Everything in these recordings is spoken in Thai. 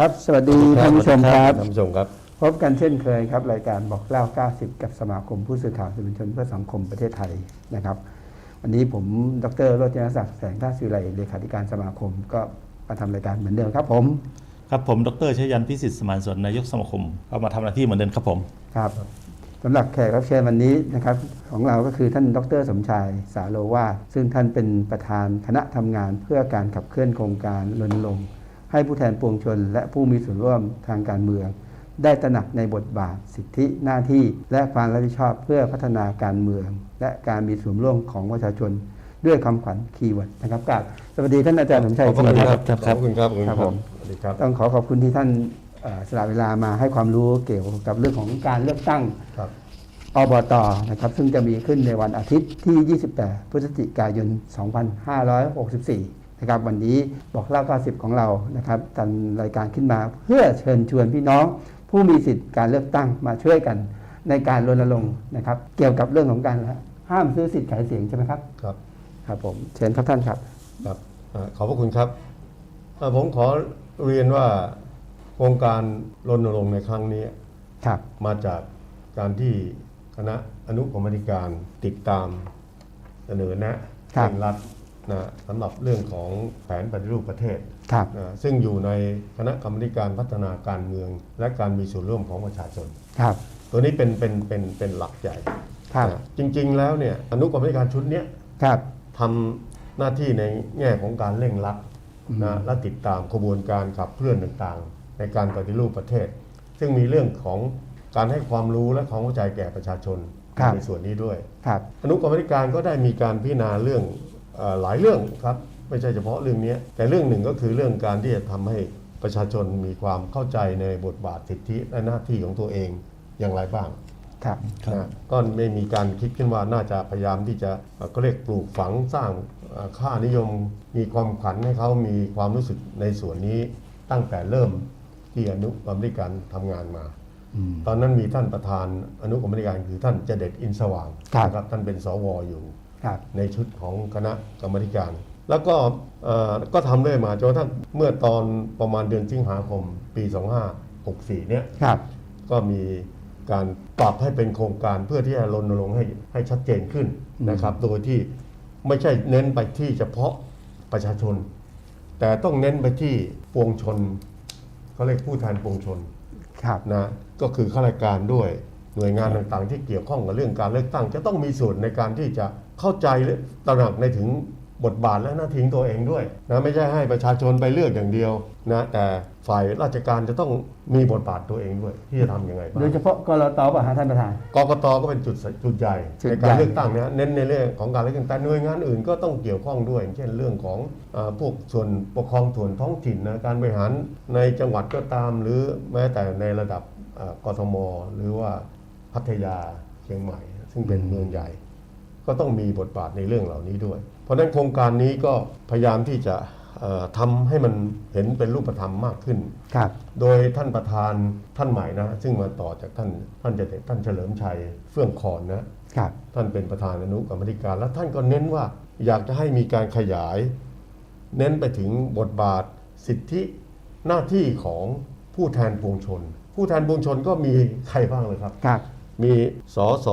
ครับ สวัสดีท่านผู้ชมครับ ท่านผู้ชมครับ พบกันเช่นเคยครับ รายการบอกเล่า 90 กับสมาคมผู้สื่อข่าวสื่อมวลชนเพื่อสังคมประเทศไทยนะครับ วันนี้ผมดรโรจนศักดิ์แสงท่าศิไรเลขาธิการสมาคมก็มาทำรายการเหมือนเดิมครับ ผม ครับผม ดรชยันพิสิทธิ์สมานสนนายกสมาคม ก็มาทำหน้าที่เหมือนเดิมครับผม ครับสำหรับแขกรับเชิญวันนี้นะครับของเราก็คือท่านดรสมชายสาโลวาสซึ่งท่านเป็นประธานคณะทำงานเพื่อการขับเคลื่อนโครงการรณรงค์ ให้ผู้แทนปวงชน และผู้มีส่วนร่วมทางการเมือง ได้ตระหนักในบทบาทสิทธิหน้าที่ และความรับผิดชอบเพื่อพัฒนาการเมือง และการมีส่วนร่วมของประชาชนด้วยคำขวัญคีย์เวิร์ดนะครับกราบสวัสดีท่านอาจารย์สมชัยขอบคุณครับครับขอบคุณครับขอบคุณครับผมสวัสดีครับต้องขอขอบคุณที่ท่านเอ่อสละเวลามาให้ความรู้เกี่ยวกับเรื่องของการเลือกตั้งครับอบตนะครับซึ่งจะมีขึ้นในวันอาทิตย์ที่ 28 พฤศจิกายน 2564 นะครับวันนี้บอกเล่า 90 ของเรานะครับทำรายการขึ้นมา เพื่อเชิญชวนพี่น้อง ผู้มีสิทธิ์การเลือกตั้งมาช่วยกัน ในการรณรงค์นะครับเกี่ยวกับเรื่องของการห้ามซื้อสิทธิ์ขายเสียงใช่ไหมครับครับครับผมเชิญครับท่านครับครับอ่าขอบพระคุณครับอ่าผมขอเรียนว่าโครงการรณรงค์ในครั้งนี้ครับมาจากการที่คณะอนุกรรมธิการติดตามเสนอแนะครับเร่งรัด นะสำหรับเรื่องของแผนปฏิรูปประเทศครับนะซึ่งอยู่ในคณะกรรมการพัฒนาการเมือง และการมีส่วนร่วมของประชาชน ครับ ตัวนี้เป็นเป็นเป็นเป็นหลักใหญ่ครับนะจริงๆแล้วเนี่ยอนุกรรมธิการชุดเนี้ยครับ ทำหน้าที่ในแง่ของการเร่งรัดนะและติดตามกระบวนการขับเคลื่อนต่างๆ ในการปฏิรูปประเทศ ซึ่งมีเรื่องของการให้ความรู้และความเข้าใจแก่ประชาชนครับ ในส่วนนี้ด้วย ครับ อนุกรรมธิการก็ได้มีการพิจารณาเรื่องเออ หลายเรื่องครับไม่ใช่เฉพาะเรื่องนี้ แต่เรื่องหนึ่งก็คือเรื่องการที่จะทำให้ประชาชนมีความเข้าใจในบทบาทสิทธิและหน้าที่ของตัวเองอย่างไรบ้างครับนะก็ไม่มีการคิดขึ้นว่าน่าจะพยายามที่จะเอ่อก็เรียกปลูกฝังสร้างเอ่อค่านิยมมีความขันให้เขามีความรู้สึกในส่วนนี้ตั้งแต่เริ่มที่อนุกรรมธิการทำงานมา ตอนนั้นมีท่านประธานอนุกรรมธิการคือท่านเจเด็ดอินสว่างครับนะครับท่านเป็นสวอยู่ ครับในชุดของคณะกรรมธิการ แล้วก็เอ่อก็ทำเรื่อยมาจนกระทั่งเมื่อตอนประมาณเดือนสิงหาคมปี 2564 เนี่ย ครับ ก็มีการปรับให้เป็นโครงการเพื่อที่จะรณรงค์ให้ให้ชัดเจนขึ้นนะครับ โดยที่ไม่ใช่เน้นไปที่เฉพาะประชาชน แต่ต้องเน้นไปที่ปวงชนเขาเรียกผู้แทนปวงชนครับ นะก็คือข้าราชการด้วย หน่วยงานต่างๆ ที่เกี่ยวข้องกับเรื่องการเลือกตั้ง จะต้องมีส่วนในการที่จะเข้าใจและตระหนักในถึงบทบาทและหน้าที่ของตัวเองด้วยนะไม่ใช่ให้ประชาชนไปเลือกอย่างเดียวนะแต่ฝ่ายราชการจะต้องมีบทบาทตัวเองด้วย ที่จะทำยังไงบ้างโดยเฉพาะกรตป่ะฮะท่านประธานกกตก็เป็นจุดจุดใหญ่จุดในใหญ่การเลือกตั้งนะเน้นในเรื่องของการเลือกตั้งแต่หน่วยงานอื่นก็ต้องเกี่ยวข้องด้วยอย่างเช่นเรื่องของเออพวกส่วนปกครองส่วนท้องถิ่นนะการบริหารในจังหวัดก็ตาม หรือแม้แต่ในระดับเอ่อกทม หรือว่า พัทยาเชียงใหม่ ซึ่งเป็นเมืองใหญ่ ก็ต้องมีบทบาทในเรื่องเหล่านี้ด้วย เพราะฉะนั้นโครงการนี้ก็พยายามที่จะเอ่อทำให้มันเห็นเป็นรูปธรรมมากขึ้นครับโดยท่านประธานท่านใหม่นะ ซึ่งมาต่อจากท่านท่านเจตท่านเฉลิมชัยเฟื่องคอนนะครับท่านเป็นประธานอนุกรรมธิการ แล้วท่านก็เน้นว่าอยากจะให้มีการขยาย เน้นไปถึงบทบาทสิทธิหน้าที่ของผู้แทนปวงชน ผู้แทนปวงชนก็มีใครบ้างเลยครับครับ มีสส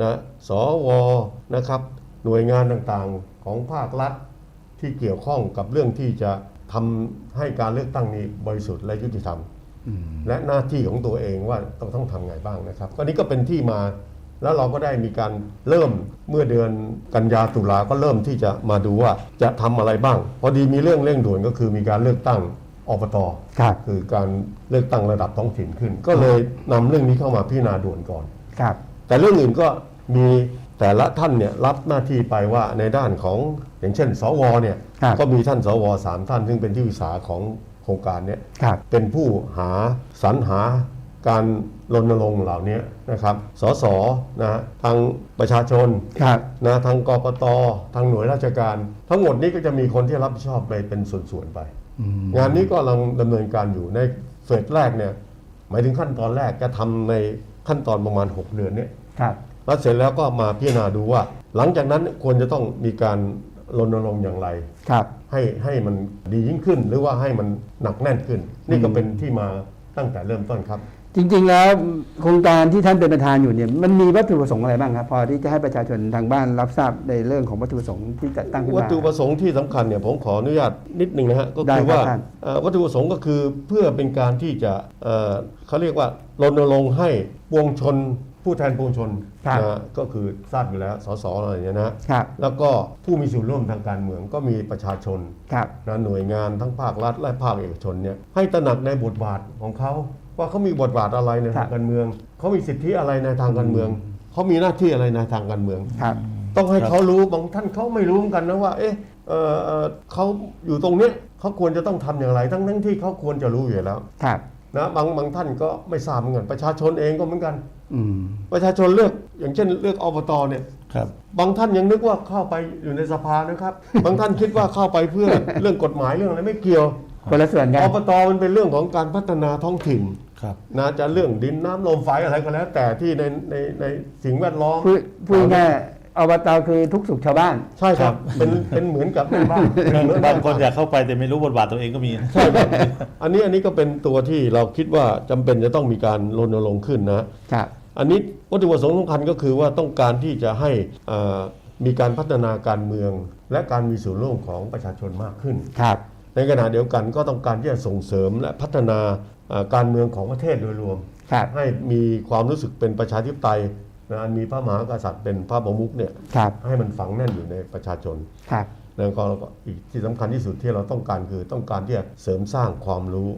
นะสวนะครับ หน่วยงานต่างๆของภาครัฐที่เกี่ยวข้องกับเรื่องที่จะทำให้การเลือกตั้งนี้บริสุทธิ์และยุติธรรม และหน้าที่ของตัวเองว่าต้องต้องทำไงบ้างนะครับก็นี้ก็เป็นที่มาแล้วเราก็ได้มีการเริ่มเมื่อเดือนกันยาตุลาก็เริ่มที่จะมาดูว่าจะทำอะไรบ้าง พอดีมีเรื่องเร่งด่วนก็คือมีการเลือกตั้งอบตครับคือการเลือกตั้งระดับท้องถิ่นขึ้น ก็เลยนำเรื่องนี้เข้ามาพิจารณาด่วนก่อน ครับ แต่เรื่องอื่นก็มีแต่ละท่านเนี่ยรับหน้าที่ไปว่าในด้านของอย่างเช่น สวเนี่ยครับก็มีท่านสวสามท่าน ซึ่งเป็นที่ปรึกษาของโครงการเนี่ยครับ เป็นผู้หาสรรหาการรณรงค์เหล่านี้นะครับ สสนะฮะทางประชาชนครับ นะทางกกตทางหน่วยราชการ ทั้งหมดนี้ก็จะมีคนที่รับผิดชอบไปเป็นส่วนๆไป งานนี้ก็กำลังดำเนินการอยู่ในเฟสแรกเนี่ยหมายถึงขั้นตอนแรกจะทำใน ขั้นตอนประมาณ 6 เดือนเนี่ยครับแล้วเสร็จแล้วก็มาพิจารณาดูว่า หลังจากนั้นควรจะต้องมีการรณรงค์อย่างไรครับ ให้ให้มันดียิ่งขึ้นหรือว่าให้มันหนักแน่นขึ้น นี่ก็เป็นที่มาตั้งแต่เริ่มต้นครับ จริงๆแล้วโครงการที่ท่านเป็นประธานอยู่เนี่ยมันมีวัตถุประสงค์อะไรบ้างครับพอที่จะให้ประชาชนทางบ้านรับทราบในเรื่องของวัตถุประสงค์ที่จัดตั้งขึ้นวัตมา ถุประสงค์ที่สำคัญเนี่ยผมขออนุญาตนิดหนึ่งนะฮะก็ได้คือครับว่าท่าน เอ่อวัตถุประสงค์ก็คือเพื่อเป็นการที่จะเอ่อเขาเรียกว่ารณรงค์ให้ปวงชน ผู้แทนปวงชนครับนะฮะก็คือทราบอยู่แล้วสสอะไรอย่างเงี้ยนะฮะครับ แล้วก็ผู้มีส่วนร่วมทางการเมืองก็มีประชาชน ครับ นะหน่วยงานทั้งภาครัฐและภาคเอกชนเนี่ยให้ตระหนักในบทบาทของเขา ว่าเขามีบทบาทอะไรในครัทาบงการเมือง เขามีสิทธิอะไรในทางการเมือง เขามีหน้าที่อะไรในทางการเมือง ครับ ต้องให้ครับเขารู้บางท่านเขาไม่รู้เหมือนกันนะว่า เอ๊ะเอ่อเอ่อเขาอยู่ตรงเนี้ยเขาควรจะต้องทำอย่างไร ทั้งทั้งที่เขาควรจะรู้อยู่แล้ว ครับ นะบางบางท่านก็ไม่ทราบเหมือนกันประชาชนเองก็เหมือนกัน อืม ประชาชนเลือกอย่างเช่นเลือกอบตเนี่ย ครับ บางท่านยังนึกว่าเข้าไปอยู่ในสภานะครับ บางท่านคิดว่าเข้าไปเพื่อเรื่องกฎหมายเรื่องอะไรไม่เกี่ยวคนละส่วนกัน อบตมันเป็นเรื่องของการพัฒนาท้องถิ่นครับ นะจะเรื่องดินน้ำลมไฟอะไรก็แล้ว แต่ที่ในในในสิ่งแวดล้อมพูดพูดง่ายๆอบตคือทุกสุขชาวบ้าน ใช่ครับ เป็นเป็นเหมือนกับแม่บ้านเป็นเหมือนบางคนอยากเข้าไปแต่ไม่รู้บทบาทตัวเองก็มีใช่ครับอันนี้อันนี้ก็เป็นตัวที่เราคิดว่าจำเป็นจะต้องมีการรณรงค์ขึ้นนะครับอันนี้วัตถุประสงค์สำคัญก็คือว่าต้องการที่จะให้เอ่อมีการพัฒนาการเมือง และการมีส่วนร่วมของประชาชนมากขึ้นครับในขณะเดียวกันก็ต้องการที่จะส่งเสริมและพัฒนาเอ่อ การเมืองของประเทศโดยรวมครับให้มีความรู้สึกเป็นประชาธิปไตยนะมีพระมหากษัตริย์เป็นพระประมุขเนี่ยครับให้มันฝังแน่นอยู่ในประชาชนครับแล้วก็อีกที่สำคัญที่สุดที่เราต้องการคือต้องการที่จะเสริมสร้างความรู้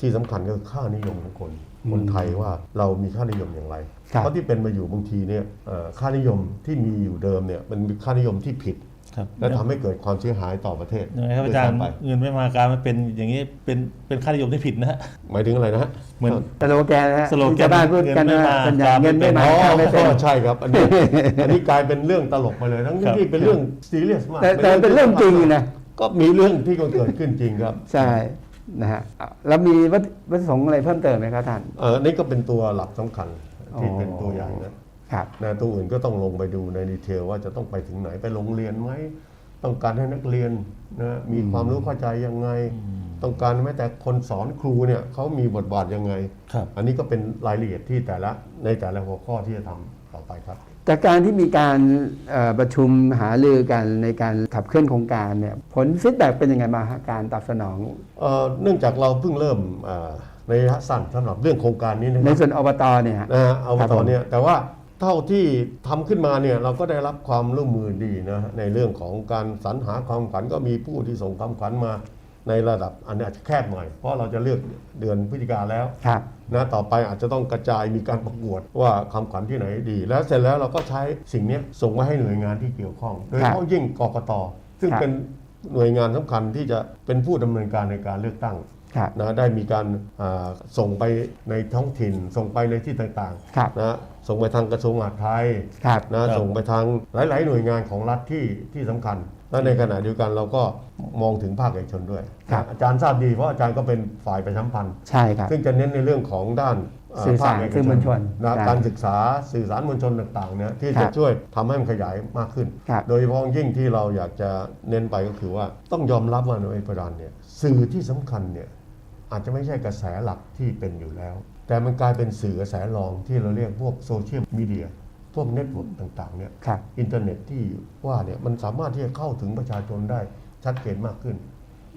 ที่สำคัญก็คือค่านิยมของคนคนไทยว่าเรามีค่านิยมอย่างไรครับเพราะที่เป็นมาอยู่บางทีเนี่ยเอ่อค่านิยมที่มีอยู่เดิมเนี่ยมันเป็นค่านิยมที่ผิดครับ และทำให้เกิดความเสียหายต่อประเทศยังไงครับอาจารย์ด้วยซ้ำไปเงินไม่มาการมันเป็นอย่างนี้เป็นเป็นค่านิยมที่ผิดนะฮะหมายถึงอะไรนะฮะเหมือนสโลแกนนะฮะสโลแกนที่ชาวบ้านพูดกันเงินไม่ว่ามาส่วนใหญ่เงินไม่มาอ๋อข้าวไม่เป็นใช่ครับอันนี้อันนี้กลายเป็นเรื่องตลกไปเลยทั้งครับที่เป็นเรื่องซีเรียสมากแต่แต่เป็นเรื่องจริงนะก็มีเรื่องที่เกิดขึ้นจริงครับ ใช่นะฮะแล้วมีวัตวัตถุประสงค์อะไรเพิ่มเติมไหมครับท่านเออนี่ก็เป็นตัวหลักสำคัญที่อ๋อเป็นตัวอย่างนะ ครับนะตัวอื่นก็ต้องลงไปดูในดีเทลว่าจะต้องไปถึงไหนไปโรงเรียนไหมต้องการให้นักเรียนนะมีความรู้เข้าใจยังไง ต้องการแม้แต่คนสอนครูเนี่ยเขามีบทบาทยังไงครับอันนี้ก็เป็นรายละเอียดที่แต่ละในแต่ละหัวข้อที่จะทำต่อไปครับจากการที่มีการเอ่อประชุมหารือกันในการขับเคลื่อนโครงการเนี่ยผลฟีดแบ็กเป็นยังไงมางฮะการตอบสนองเอ่อเนื่องจากเราเพิ่งเริ่มเอ่อในระยะสั้นสำหรับเรื่องโครงการนี้นะในครับส่วนอบตเนี่ยฮะนะฮะเอาครับตผอนมเนี้ยแต่ว่า เท่าที่ทำขึ้นมาเนี่ยเราก็ได้รับความร่วมมือดีนะฮะในเรื่องของการสรรหาความขวัญก็มีผู้ที่ส่งความขวัญมาในระดับอันนี้อาจจะแคบหน่อย เพราะเราจะเลือกเดือนพฤศจิกาแล้วครับนะต่อไปอาจจะต้องกระจายมีการประกวดว่าคำขวัญที่ไหนดี แล้วเสร็จแล้วเราก็ใช้สิ่งเนี้ยส่งมาให้หน่วยงานที่เกี่ยวข้อง โดยเฉพาะยิ่งกกตซึ่งครับเป็นหน่วยงานสำคัญที่จะเป็นผู้ดำเนินการในการเลือกตั้งครับ นะได้มีการอ่าส่งไปในท้องถิ่น ส่งไปในที่ต่างครับๆนะส่งไปทางกระทรวงมหาดไทยครับนะครับส่งไปทางหลาย ๆ หน่วยงานของรัฐที่ที่สำคัญและในขณะเดียวกันเราก็มองถึงภาคเอกชนด้วยครับนะอาจารย์ทราบดีเพราะอาจารย์ก็เป็นฝ่ายประชาสัมพันธ์ใช่ครับซึ่งจะเน้นในเรื่องของด้านเสื่อสารภคเกสื่อมวลชนนะใช่การศึกษาสื่อสารมวลชนต่างๆเนี่ยที่ครัจะบช่วยทำให้มันขยายมากขึ้นครับโดยเฉพาะยิ่งที่เราอยากจะเน้นไปก็คือว่าต้องยอมรับว่าในประดานเนี่ยสื่อที่สำคัญเนี่ย อาจจะไม่ใช่กระแสหลักที่เป็นอยู่แล้ว แต่มันกลายเป็นสื่อกระแสรองที่เราเรียกพวกโซเชียลมีเดียพวกเน็ตเวิร์กต่างๆเนี่ยครับอินเทอร์เน็ตที่ว่าเนี่ยมันสามารถที่จะเข้าถึงประชาชนได้ชัดเจนมากขึ้น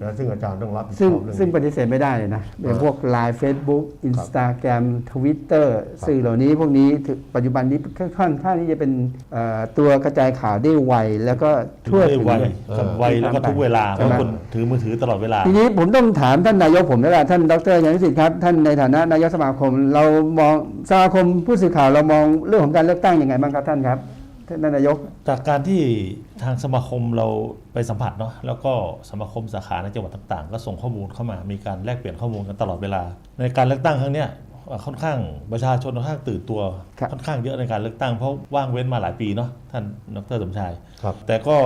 นะซึ่งอาจารย์ต้องรับผิดชซึ่งอบเรื่องซึ่งปนี้ ฏิเสธไม่ได้เลยนะอย่างอ่าพวก Line Facebook Instagram Twitter สื่อเหล่านี้พวกนี้ถึงปัจจุบันนี้ค่อนข้างข้างที่จะเป็นเอ่อตัวกระจายข่าวได้ไวแล้วก็ทั่วได้ถึงไวด้วยกับไวแล้วก็ทุกเวลาเพใช่ไหม ราะคนถือมือถือตลอดเวลา ทีนี้ผมต้องถามท่านนายกผมแล้วล่ะท่านดรยานิสิทธิ์ครับ ท่านในฐานะนายกสมาคม เรามองสมาคมผู้สื่อข่าวเรามองเรื่องของการเลือกตั้งยังไงบ้างครับท่านครับ ท่านนายก จากการที่ทางสมาคมเราไปสัมผัสเนาะแล้วก็สมาคมสาขาในจังหวัดต่างๆ ก็ส่งข้อมูลเข้ามา มีการแลกเปลี่ยนข้อมูลกันตลอดเวลา ในการเลือกตั้งครั้งเนี้ย ค่อนข้างประชาชนค่อนข้างตื่นตัวครับค่อนข้างเยอะในการเลือกตั้งเพราะว่างเว้นมาหลายปีเนาะท่านดรสมชาย ครับ แต่ก็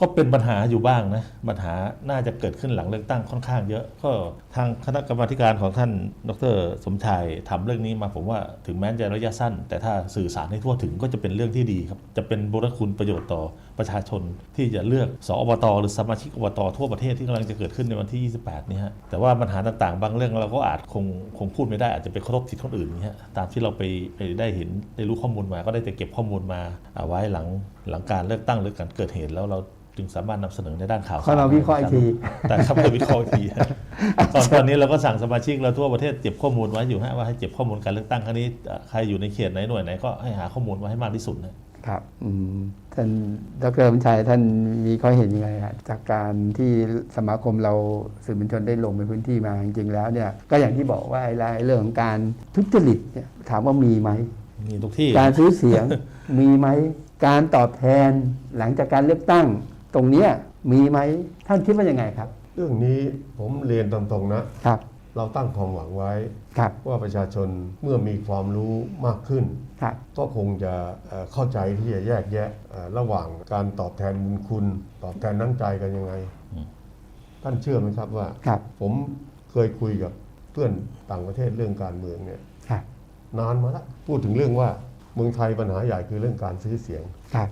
ก็เป็นปัญหาอยู่บ้างนะปัญหาน่าจะเกิดขึ้นหลังเลือกตั้งค่อนข้างเยอะ ก็ทางคณะกรรมาธิการของท่านดรสมชายทำเรื่องนี้มาผมว่าถึงแม้จะระยะสั้น แต่ถ้าสื่อสารให้ทั่วถึงก็จะเป็นเรื่องที่ดีครับจะเป็นบุญคุณประโยชน์ต่อประชาชนที่จะเลือกสอบตหรือสมาชิกอบตทั่วประเทศที่กำลังจะเกิดขึ้นในวันที่ 28 นี้ฮะแต่ว่าปัญหาต่างๆ บางเรื่องเราก็อาจคงคงพูดไม่ได้อาจจะไปเคารพสิทธิคนอื่นนี้ฮะตามที่เราไปไปได้เห็นได้รู้ข้อมูลมาก็ได้แต่เก็บข้อมูลมาเอาไว้หลังหลังการเลือกตั้งหรือการเกิดเหตุแล้วเราจึงสามารถนำเสนอในด้านข่าวค่อยมาวิเคราะห์อีกที แต่ครับมาวิเคราะห์อีกทีตอนตอนนี้เราก็สั่งสมาชิกเราทั่วประเทศเก็บข้อมูลไว้อยู่ฮะว่าให้เก็บข้อมูลการเลือกตั้งครั้งนี้เอ่อใครอยู่ในเขตไหนหน่วยไหนก็ให้หาข้อมูลไว้ให้มากที่สุดนะ ครับอืมท่านดรบัญชัยท่านมีข้อเห็นยังไงครับจากการที่สมาคมเราสื่อมวลชนได้ลงไปพื้นที่มาจริงๆแล้วเนี่ยก็อย่างที่บอกว่าไอ้รายเรื่องของการทุจริตเนี่ยถามว่ามีไหมมีทุกที่การซื้อเสียงมีไหมการตอบแทนหลังจากการเลือกตั้ง ตรงเนี้ยมีไหมท่านคิดว่ายังไงครับ เรื่องนี้ผมเรียนตรงๆนะครับ เราตั้งความหวังไว้ครับว่าประชาชนเมื่อมีความรู้มากขึ้นครับก็คงจะเอ่อเข้าใจที่จะแยกแยะเอ่อระหว่างการตอบแทนบุญคุณ ตอบแทนน้ำใจกันยังไงอืมท่านเชื่อไหมครับว่าครับผมเคยคุยกับเพื่อนต่างประเทศเรื่องการเมืองเนี่ยครับนานมาแล้วพูดถึงเรื่องว่าเมืองไทยปัญหาใหญ่คือเรื่องการซื้อเสียงครับ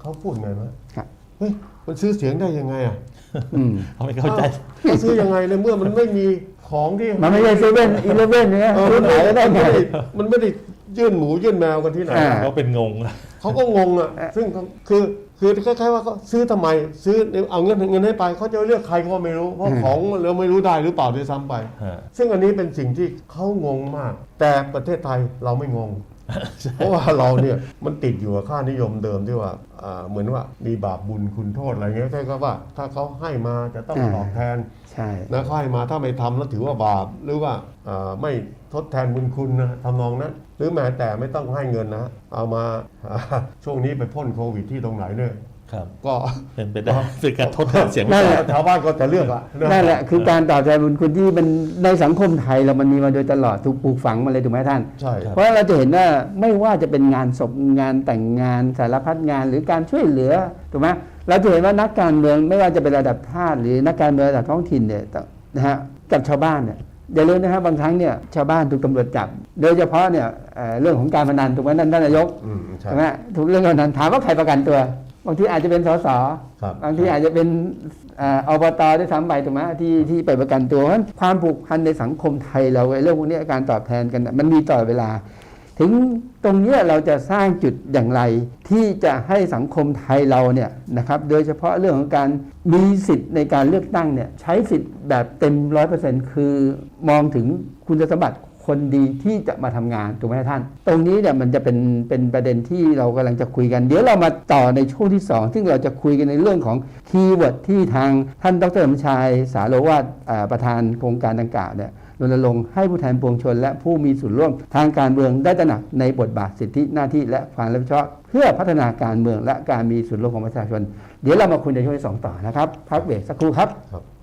เขาพูดไงมะครับเฮ้ยมันซื้อเสียงได้ยังไงอะอืมเขาไม่เข้าใจอ้าวมันซื้อยังไงในเมื่อมันไม่มี ของที่มันไม่ใช่เซเว่นอีเลฟเว่นเนี่ยเออซื้มัอนไหนไม่ก็ได้ไงได้มันไม่ได้ยื่นหมูยื่นแมวกันที่ไหนอ่า เขาเป็นงงเขาก็งงอะ ซึ่งเขาคือคือคล้ายๆว่าเขาซื้อทำไม ซื้อเอาเงินเงินให้ไปเขาจะเลือกใครก็ไม่รู้เพราะของเราไม่รู้ได้หรือเปล่าด้วยซ้ำไป ฮะซึ่งอันนี้เป็นสิ่งที่เขางงมาก แต่ประเทศไทยเราไม่งง เพราะว่าเราเนี่ยมันติดอยู่กับค่านิยมเดิมที่ว่าอ่าเหมือนว่ามีบาปบุญคุณโทษอะไรเงี้ยใช่ก็ว่า ถ้าเขาให้มาจะต้องอ่าตอบแทนใช่นะเขาให้มาถ้าไม่ทำแล้วถือว่าบาปหรือว่าอ่าไม่ทดแทนบุญคุณนะทำนองนั้น หรือแม้แต่ไม่ต้องให้เงินนะ เอามาช่วงนี้ไปพ่นโควิดที่ตรงไหนเนี่ยครับ ก็เป็นไปได้เป็นการทดแทนเสียงนั่นแหละชาวบ้านก็จะเลือกอะนั่นแหละคือการตอบแทนบุญคุณที่มันในสังคมไทยเรามันมีมาโดยตลอดถูกปลูกฝังมาเลยถูกไหมท่านใช่เพราะเราจะเห็นว่าไม่ว่าจะเป็นงานศพงานแต่งงานสารพัดงานหรือการช่วยเหลือถูกไหมเราจะเห็นว่านักการเมืองไม่ว่าจะเป็นระดับชาติหรือนักการเมืองระดับท้องถิ่นเนี่ยนะฮะกับชาวบ้านเนี่ยอย่าลืมนะครับบางครั้งเนี่ยชาวบ้านถูกตำรวจจับ โดยเฉพาะเนี่ยเอ่อเรื่องของการพนันถูกไหมท่านท่านนายกอืมใช่ใช่ไหมถูกเรื่องการพนันถามว่าใครประกันตัว บางทีอาจจะเป็นสสครับบางทีอาจจะเป็นเอ่ออบตด้วยซ้ำไปถูกไหมที่ที่ไปประกันตัวเพราะฉะนั้นความผูกพันในสังคมไทยเราไอ้เรื่องพวกเนี้ยการตอบแทนกันน่ะมันมีต่อเวลา ถึงตรงเนี้ยเราจะสร้างจุดอย่างไร ที่จะให้สังคมไทยเราเนี่ยนะครับโดยเฉพาะเรื่องของการมีสิทธิ์ในการเลือกตั้งเนี่ยใช้สิทธิ์แบบเต็มร้อยเปอร์เซ็นต์คือมองถึงคุณสมบัติ คนดีที่จะมาทำงานถูกไหมท่าน ตรงนี้เนี่ยมันจะเป็นเป็นประเด็นที่เรากำลังจะคุยกัน เดี๋ยวเรามาต่อในช่วงที่ 2 ซึ่งเราจะคุยกันในเรื่องของคีย์เวิร์ดที่ทางท่านดรสมชายสาโรวาทประธานโครงการดังกล่าวเนี่ยรณรงค์ให้ผู้แทนปวงชน และผู้มีส่วนร่วมทางการเมืองได้ตระหนักในบทบาทสิทธิหน้าที่และความรับผิดชอบเพื่อพัฒนาการเมืองและการมีส่วนร่วมของประชาชน เดี๋ยวเรามาคุยในช่วงที่สองต่อนะครับพักเบรกสักครู่ครับครับ